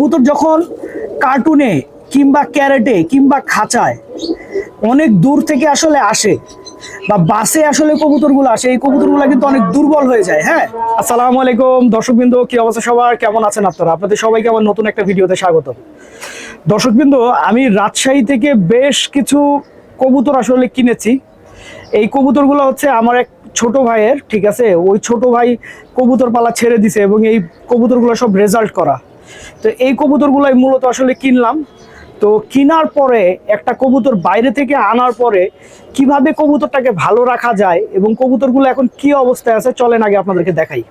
কবুতর যখন কার্টুনে কিংবা ক্যারেটে কিংবা খাঁচায়, অনেক দূর থেকে আসলে আসে বা বাসে আসলে কবুতরগুলো আসে, এই কবুতরগুলো কিন্তু অনেক দুর্বল হয়ে যায় হ্যাঁ? আসসালামু আলাইকুম দর্শকবৃন্দ, কি অবস্থা সবার? কেমন আছেন আপনারা? আপনাদের সবাইকে আমার নতুন একটা ভিডিওতে স্বাগত। দর্শকবৃন্দ, আমি রাজশাহী থেকে বেশ কিছু কবুতর আসলে কিনেছি। এই কবুতরগুলো হচ্ছে আমার এক ছোট ভাইয়ের, ঠিক আছে? ওই ছোট ভাই কবুতর পালা ছেড়ে দিছে এবং এই কবুতরগুলো সব রেজাল্ট করা। তো এই কবুতরগুলোই মূলত আসলে কিনলাম। তো কেনার পরে একটা কবুতর বাইরে থেকে আনার পরে কীভাবে কবুতরটাকে ভালো রাখা যায় এবং কবুতরগুলো এখন কি অবস্থায় আছে, চলেন আগে আপনাদেরকে দেখাই।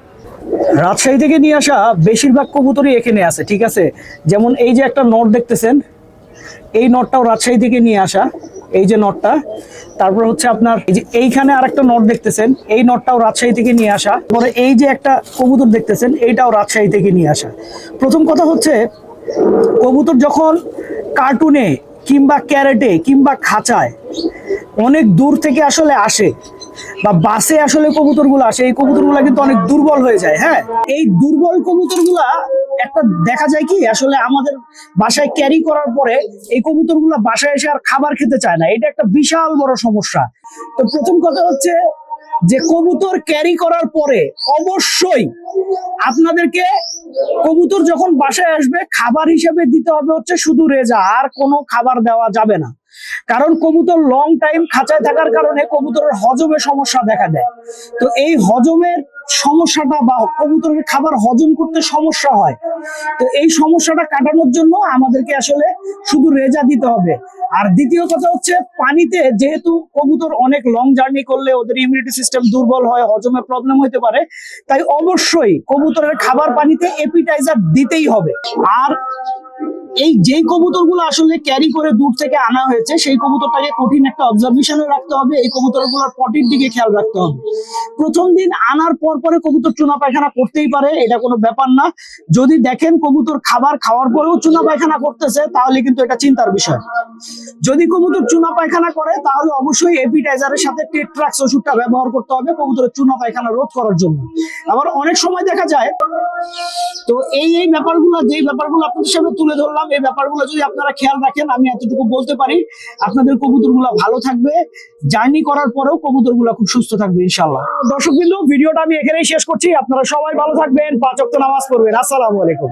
রাজশাহী থেকে নিয়ে আসা বেশিরভাগ কবুতরই এখানে আছে, ঠিক আছে? যেমন এই যে একটা নট দেখতেছেন, এই নটটাও রাজশাহী থেকে নিয়ে আসা। এই যে নটটা, তারপর হচ্ছে আপনার এই যে এইখানে আরেকটা নট দেখতেছেন, এই নটটাও রাজশাহী থেকে নিয়ে আসা। পরে এই যে একটা কবুতর দেখতেছেন, এইটাও রাজশাহী থেকে নিয়ে আসা। প্রথম কথা হচ্ছে, কবুতর যখন কার্টুনে কিংবা ক্যারেটে কিংবা খাঁচায় অনেক দূর থেকে আসলে আসে, বা বাসে আসলে কবুতরগুলো আসে, এই কবুতরগুলো কিন্তু অনেক দুর্বল হয়ে যায় হ্যাঁ? এই দুর্বল কবুতরগুলা একটা দেখা যায় কি, আসলে আমাদের বাসায় ক্যারি করার পরে এই কবুতরগুলো বাসায় এসে আর খাবার খেতে চায় না। এটা একটা বিশাল বড় সমস্যা। তো প্রথম কথা হচ্ছে যে কবুতর ক্যারি করার পরে অবশ্যই আপনাদেরকে কবুতর যখন বাসায় আসবে, খাবার হিসেবে দিতে হবে হচ্ছে শুধু রেজা, আর কোনো খাবার দেওয়া যাবে না। কারণ কবুতর লং টাইম খাঁচায় থাকার কারণে কবুতরের হজমে সমস্যা দেখা দেয়। তো এই হজমের সমস্যাটা বা কবুতরের খাবার হজম করতে সমস্যা হয়। তো এই সমস্যাটা কাটানোর জন্য আমাদেরকে আসলে শুধু রেজা দিতে হবে। আর দ্বিতীয় কথা হচ্ছে, পানিতে যেহেতু কবুতর অনেক লং জার্নি করলে ওদের ইমিউনিটি সিস্টেম দুর্বল হয়, হজমে প্রবলেম হতে পারে, তাই অবশ্যই কবুতরের খাবার পানিতে এপিটাইজার দিতেই হবে। আর এই যেই কবুতরগুলো আসলে ক্যারি করে দূর থেকে আনা হয়েছে, সেই কবুতরটাকে কঠিন একটা অবজারভেশনে রাখতে হবে, এই কবুতরগুলোর পটির দিকে খেয়াল রাখতে হবে। প্রথম দিন আনার পর পরে কবুতর চুনা পায়খানা করতেই পারে, এটা কোনো ব্যাপার না। যদি দেখেন কবুতর খাবার খাওয়ার পরেও চুনা পায়খানা করতেছে, তাহলে কিন্তু এটা চিন্তার বিষয়। যদি কবুতর চুনা পায়খানা করে, তাহলে অবশ্যই এপিটাইজারের সাথে টেট্রাক্স ওষুধটা ব্যবহার করতে হবে কবুতরের চুনা পায়খানা রোধ করার জন্য। আবার অনেক সময় দেখা যায়, তো এই এই ব্যাপারগুলো যে ব্যাপারগুলো আপনাদের সামনে তুলে ধরলাম, এই ব্যাপারগুলো যদি আপনারা খেয়াল রাখেন, আমি এতটুকু বলতে পারি, আপনাদের কবুতরগুলো ভালো থাকবে, জার্নি করার পরেও কবুতরগুলো খুব সুস্থ থাকবে ইনশাল্লাহ দর্শক বিন্দু ভিডিওটা আমি এখানেই শেষ করছি, আপনারা সবাই ভালো থাকবেন, পাঁচ ওয়াক্ত নামাজ পড়বেন, আসসালামু আলাইকুম।